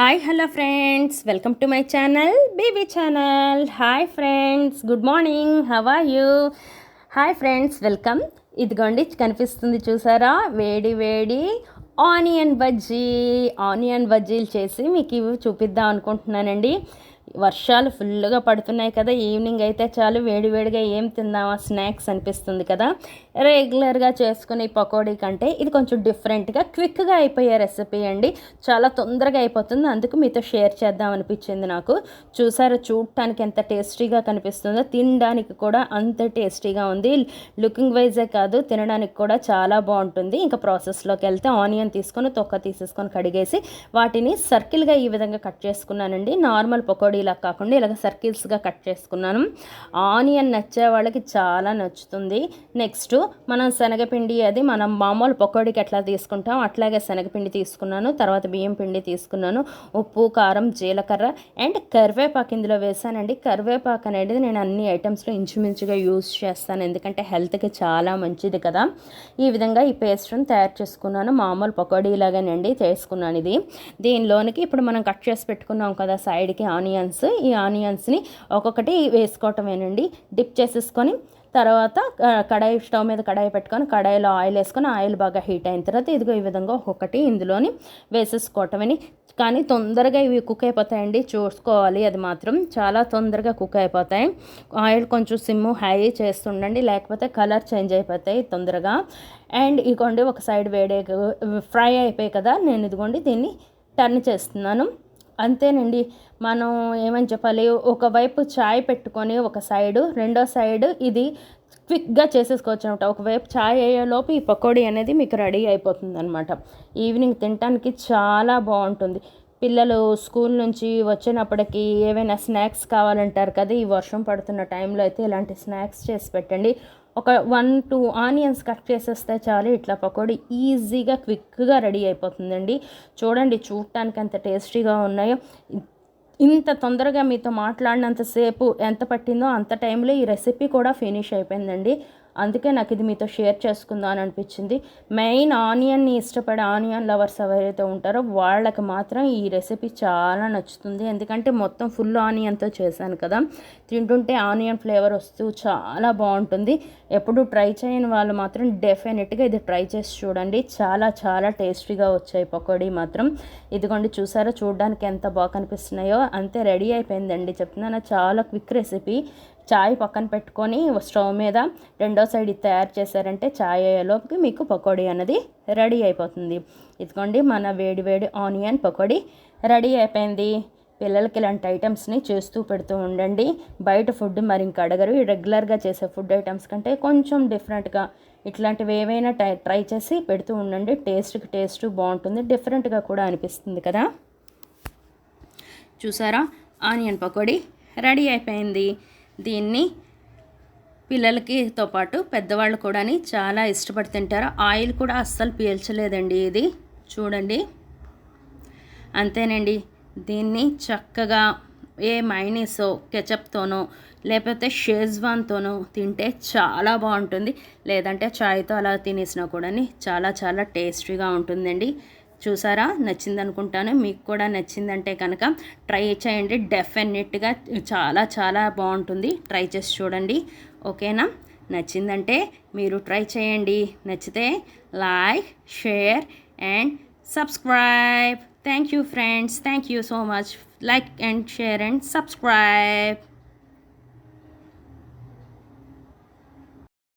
Hi hello friends welcome to my channel baby channel hi friends good morning how are you hi friends welcome ఇదిగోండి కనిపిస్తుంది చూసారా? వేడి వేడి onion bajji. Onion బజ్జీలు చేసి మీకు ఇవి చూపిద్దాం అనుకుంటున్నానండి. వర్షాలు ఫుల్గా పడుతున్నాయి కదా ఈవినింగ్ అయితే చాలు వేడివేడిగా ఏం తిందామా స్నాక్స్ అనిపిస్తుంది కదా. రెగ్యులర్గా చేసుకునే పకోడీ కంటే ఇది కొంచెం డిఫరెంట్గా క్విక్గా అయిపోయే రెసిపీ అండి. చాలా తొందరగా అయిపోతుంది. అందుకు మీతో షేర్ చేద్దాం అనిపించింది నాకు. చూసారా చూడటానికి ఎంత టేస్టీగా కనిపిస్తుందో. తినడానికి కూడా అంత టేస్టీగా ఉంది. లుకింగ్ వైజే కాదు తినడానికి కూడా చాలా బాగుంటుంది. ఇంకా ప్రాసెస్లోకి వెళ్తే ఆనియన్ తీసుకొని తొక్క తీసేసుకొని కడిగేసి వాటిని సర్కిల్గా ఈ విధంగా కట్ చేసుకున్నానండి. నార్మల్ పకోడీ ఇలా కాకుండా ఇలాగ సర్కిల్స్గా కట్ చేసుకున్నాను. ఆనియన్ నచ్చే వాళ్ళకి చాలా నచ్చుతుంది. నెక్స్ట్ మనం శనగపిండి అది మనం మామూలు పకోడీకి ఎట్లా తీసుకుంటాం అట్లాగే శనగపిండి తీసుకున్నాను. తర్వాత బియ్యం పిండి తీసుకున్నాను. ఉప్పు కారం జీలకర్ర అండ్ కరివేపాకు ఇందులో వేసానండి కరివేపాకు అనేది నేను అన్ని ఐటమ్స్లో ఇంచుమించుగా యూస్ చేస్తాను. ఎందుకంటే హెల్త్కి చాలా మంచిది కదా. ఈ విధంగా ఈ పేస్ట్ని తయారు చేసుకున్నాను. మామూలు పకోడీ లాగానండి చేసుకున్నాను ఇది. దీనిలోనికి ఇప్పుడు మనం కట్ చేసి పెట్టుకున్నాం కదా సైడ్కి ఆనియన్స్. ఈ ఆనియన్స్ని ఒక్కొక్కటి వేసుకోవటమేనండి. డిప్ చేసేసుకొని తర్వాత కడాయి స్టవ్ మీద కడాయి పెట్టుకొని కడాయిలో ఆయిల్ వేసుకొని ఆయిల్ బాగా హీట్ అయిన తర్వాత ఇదిగో ఈ విధంగా ఒక్కొక్కటి ఇందులోని వేసేసుకోవటమని. కానీ తొందరగా ఇవి కుక్ అయిపోతాయండి చూసుకోవాలి అది మాత్రం. చాలా తొందరగా కుక్ అయిపోతాయి. ఆయిల్ కొంచెం సిమ్ హై చేస్తుండండి లేకపోతే కలర్ చేంజ్ అయిపోతాయి తొందరగా. అండ్ ఇదిగోండి ఒక సైడ్ వేడే ఫ్రై అయిపోయాయి కదా నేను ఇదిగోండి దీన్ని టర్న్ చేస్తున్నాను. అంతేనండి. మనం ఏమని చెప్పాలి? ఒకవైపు చాయ్ పెట్టుకొని ఒక సైడు రెండో సైడ్ ఇది క్విక్గా చేసేసుకోవచ్చు అనమాట ఒకవైపు చాయ్ అయ్యేలోపు ఈ పకోడీ అనేది మీకు రెడీ అయిపోతుంది అనమాట ఈవినింగ్ తినడానికి చాలా బాగుంటుంది. పిల్లలు స్కూల్ నుంచి వచ్చినప్పటికి ఏవైనా స్నాక్స్ కావాలంటారు కదా ఈ వర్షం పడుతున్న టైంలో అయితే ఇలాంటి స్నాక్స్ చేసి పెట్టండి. ఒక వన్ టూ ఆనియన్స్ కట్ చేసేస్తే చాలు ఇట్లా పకోడీ ఈజీగా క్విక్గా రెడీ అయిపోతుందండి. చూడండి చూడటానికి ఎంత టేస్టీగా ఉన్నాయో. ఇంత తొందరగా మీతో మాట్లాడినంతసేపు ఎంత పట్టిందో అంత టైంలో ఈ రెసిపీ కూడా ఫినిష్ అయిపోయిందండి. అందుకే నాకు ఇది మీతో షేర్ చేసుకుందాం అని అనిపించింది. మెయిన్ ఆనియన్ని ఇష్టపడే ఆనియన్ లవర్స్ ఎవరైతే ఉంటారో వాళ్ళకి మాత్రం ఈ రెసిపీ చాలా నచ్చుతుంది. ఎందుకంటే మొత్తం ఫుల్ ఆనియన్తో చేశాను కదా. తింటుంటే ఆనియన్ ఫ్లేవర్ వస్తూ చాలా బాగుంటుంది. ఎప్పుడు ట్రై చేయని వాళ్ళు మాత్రం డెఫినెట్గా ఇది ట్రై చేసి చూడండి. చాలా చాలా టేస్టీగా వచ్చాయి పకోడీ మాత్రం. ఇదిగోండి చూసారా? చూడడానికి ఎంత బాగా కనిపిస్తున్నాయో. అంతే రెడీ అయిపోయిందండి. చెప్తున్నాను? చాలా క్విక్ రెసిపీ. చాయ్ పక్కన పెట్టుకొని స్టవ్ మీద రెండో సైడ్ ఇది తయారు చేశారంటే చాయ్ అయ్యేలోపుకి మీకు పకోడీ అన్నది రెడీ అయిపోతుంది. ఇదిగోండి మన వేడి వేడి ఆనియన్ పకోడీ రెడీ అయిపోయింది. పిల్లలకి ఇలాంటి ఐటమ్స్ని చేస్తూ పెడుతూ ఉండండి. బయట ఫుడ్ మరి ఇంకా అడగరు. రెగ్యులర్గా చేసే ఫుడ్ ఐటమ్స్ కంటే కొంచెం డిఫరెంట్గా ఇట్లాంటివి ఏవైనా ట్రై ట్రై చేసి పెడుతూ ఉండండి. టేస్ట్కి టేస్ట్ బాగుంటుంది. డిఫరెంట్గా కూడా అనిపిస్తుంది కదా? చూసారా? ఆనియన్ పకోడీ రెడీ అయిపోయింది. దీన్ని పిల్లలకితో పాటు పెద్దవాళ్ళు కూడా చాలా ఇష్టపడి తింటారు ఆయిల్ కూడా అస్సలు పీల్చలేదండి ఇది. చూడండి. అంతేనండి. దీన్ని చక్కగా ఏ మైనీసో కెచప్తోనో లేకపోతే షేజ్వాన్తోనో తింటే చాలా బాగుంటుంది. లేదంటే చాయ్తో అలా తినేసినా కూడా చాలా చాలా టేస్టీగా ఉంటుందండి. చూసారా? నచ్చింది అనుకుంటాను మీకు కూడా నచ్చిందంటే కనుక ట్రై చేయండి. డెఫినెట్గా చాలా చాలా బాగుంటుంది. ట్రై చేసి చూడండి. ఓకేనా? నచ్చిందంటే మీరు ట్రై చేయండి. నచ్చితే like share and subscribe. Thank you friends. Thank you so much. Like and share and subscribe.